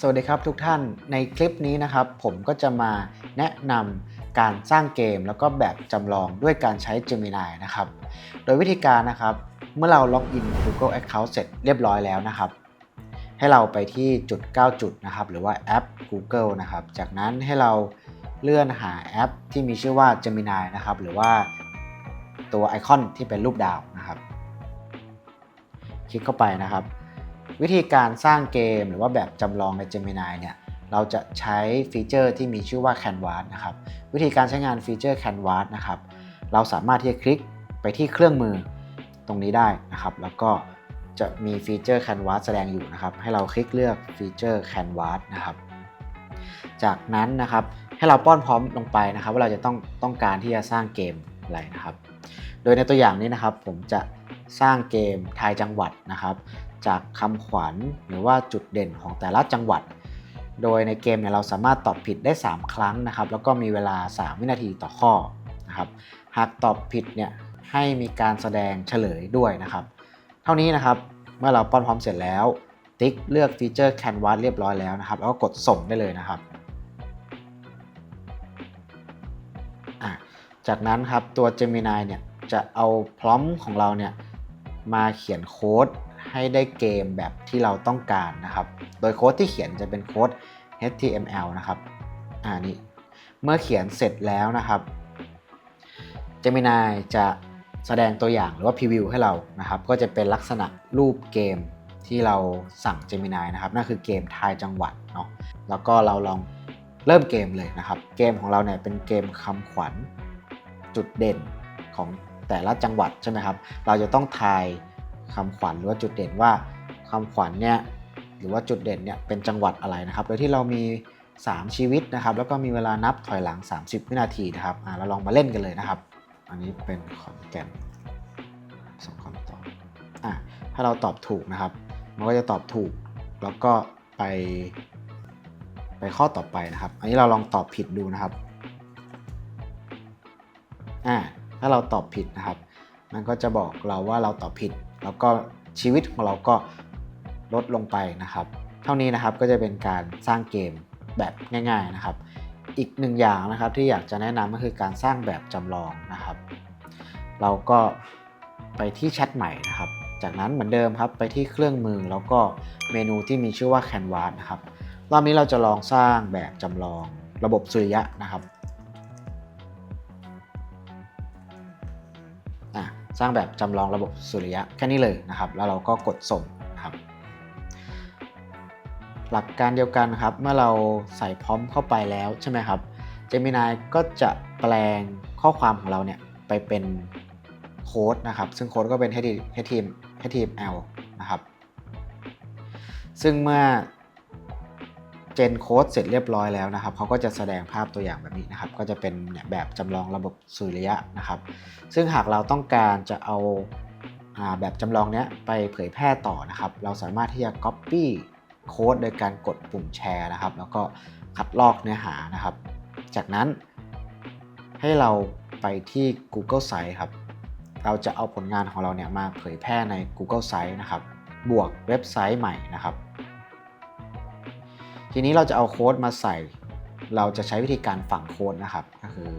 สวัสดีครับทุกท่านในคลิปนี้นะครับผมก็จะมาแนะนำการสร้างเกมแล้วก็แบบจำลองด้วยการใช้ Gemini นะครับ โดยวิธีการนะครับ เมื่อเราล็อกอิน Google Account เสร็จเรียบร้อยแล้วนะครับ ให้เราไปที่จุด 9 จุดนะครับหรือว่าแอป Google นะครับ จากนั้นให้เราเลื่อนหาแอปที่มีชื่อว่า Gemini นะครับหรือว่าตัวไอคอนที่เป็นรูปดาวนะครับ คลิกเข้าไปนะครับ วิธีการสร้างเกมหรือว่าแบบจำลองใน Gemini เนี่ยเราจะใช้ฟีเจอร์ที่มีชื่อว่า Canvas นะครับ วิธีการใช้งานฟีเจอร์ Canvas นะครับ เราสามารถที่จะคลิกไปที่เครื่องมือตรงนี้ได้นะครับ แล้วก็จะมีฟีเจอร์ Canvas แสดงอยู่นะครับ ให้เราคลิกเลือกฟีเจอร์ Canvas นะครับ จากนั้นนะครับให้เราป้อนพร้อมลงไปนะครับ ว่าเราจะต้องต้องการที่จะสร้างเกมอะไรนะครับ โดยในตัวอย่างนี้นะครับผมจะ สร้างเกมทายจังหวัดนะครับ จากคำขวัญหรือว่าจุดเด่นของแต่ละจังหวัด โดยในเกมเนี่ยเราสามารถตอบผิดได้ 3 ครั้งนะครับ แล้วก็มีเวลา 3 วินาทีต่อข้อนะครับ หากตอบผิดเนี่ยให้มีการแสดงเฉลยด้วยนะครับ เท่านี้นะครับเมื่อเราป้อนพร้อมเสร็จแล้ว ติ๊กเลือกฟีเจอร์ Canvas เรียบร้อยแล้วนะครับ แล้วก็กดส่งได้เลยนะครับจากนั้นครับตัว Gemini เนี่ยจะเอาพร้อมของเราเนี่ย มาเขียนโค้ดให้ได้เกมแบบที่เราต้องการนะครับ โดยโค้ดที่เขียนจะเป็นโค้ด HTML นะครับอ่านี่เมื่อเขียนเสร็จแล้วนะครับ Gemini จะแสดงตัวอย่างหรือว่าพรีวิวให้เรานะครับ ก็จะเป็นลักษณะรูปเกมที่เราสั่ง Gemini นะครับ นั่นคือเกมทายจังหวัดเนาะ แล้วก็เราลองเริ่มเกมเลยนะครับ เกมของเราเนี่ยเป็นเกมคำขวัญจุดเด่นของ แต่ละจังหวัดใช่ไหมครับ เราจะต้องทายคำขวัญหรือว่าจุดเด่นว่าคำขวัญเนี่ยหรือว่าจุดเด่นเนี่ยเป็นจังหวัดอะไรนะครับ โดยที่เรามี 3 ชีวิตนะครับ แล้วก็มีเวลานับถอยหลัง 30 วินาทีนะครับอ่าเราลองมาเล่นกันเลยนะครับ อันนี้เป็นขอนแก่นสองคำตอบอะถ้าเราตอบถูกนะครับ มันก็จะตอบถูกแล้วก็ไป ไปข้อต่อไปนะครับ อันนี้เราลองตอบผิดดูนะครับอ่าาเราตอบผิดนะครับ มันก็จะบอกเราว่าเราตอบผิด แล้วก็ชีวิตของเราก็ลดลงไปนะครับ เท่านี้นะครับก็จะเป็นการสร้างเกมแบบง่าย ๆนะครับ อีกหนึ่งอย่างนะครับที่อยากจะแนะนำก็คือการสร้างแบบจำลองนะครับ เราก็ไปที่แชทใหม่นะครับ จากนั้นเหมือนเดิมครับไปที่เครื่องมือแล้วก็เมนูที่มีชื่อว่า Canvas นะครับรอบนี้เราจะลองสร้างแบบจำลองระบบสุริยะนะครับ อะสร้างแบบจำลองระบบสุริยะแค่นี้เลยนะครับ แล้วเราก็กดส่งนะครับ หลักการเดียวกันครับ เมื่อเราใส่พร้อมเข้าไปแล้วใช่ไหมครับ Gemini ก็จะแปลงข้อความของเราเนี่ยไปเป็นโค้ดนะครับ ซึ่งโค้ดก็เป็น HTML นะครับ ซึ่งเมื่อ เจนโค้ดเสร็จเรียบร้อยแล้วนะครับเขาก็จะแสดงภาพตัวอย่างแบบนี้นะครับ ก็จะเป็นแบบจำลองระบบสุริยะนะครับ ซึ่งหากเราต้องการจะเอาอาแบบจำลองนี้ไปเผยแพร่ต่อนะครับ เราสามารถที่จะ Copy โค้ดโดยการกดปุ่มแชร์นะครับ แล้วก็คัดลอกเนื้อหานะครับ จากนั้น ให้เราไปที่ Google Site ครับ เราจะเอาผลงานของเราเนี่ยมาเผยแพร่ใน Google Site นะครับ บวกเว็บไซต์ใหม่นะครับ ทีนี้เราจะเอาโค้ดมาใส่ เราจะใช้วิธีการฝังโค้ดนะครับ ก็คือ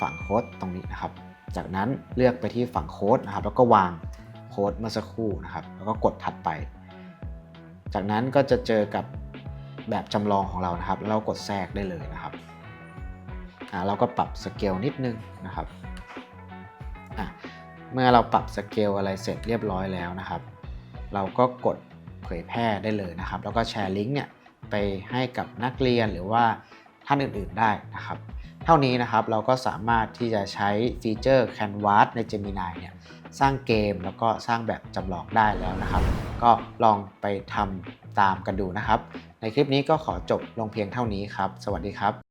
ฝังโค้ดตรงนี้นะครับ จากนั้นเลือกไปที่ฝังโค้ดนะครับ แล้วก็วางโค้ดเมื่อสักครู่นะครับ แล้วก็กดถัดไป จากนั้นก็จะเจอกับแบบจำลองของเรานะครับ แล้วเรากดแทรกได้เลยนะครับอ่าเราก็ปรับสเกลนิดนึงนะครับอะเมื่อเราปรับสเกลอะไรเสร็จเรียบร้อยแล้วนะครับ เราก็กดเผยแพร่ได้เลยนะครับ แล้วก็แชร์ลิงก์เนี่ย ไปให้กับนักเรียนหรือว่าท่านอื่นๆได้นะครับ เท่านี้นะครับเราก็สามารถที่จะใช้ฟีเจอร์ Canvas ใน Gemini เนี่ยสร้างเกมแล้วก็สร้างแบบจำลองได้แล้วนะครับ ก็ลองไปทำตามกันดูนะครับ ในคลิปนี้ก็ขอจบลงเพียงเท่านี้ครับ สวัสดีครับ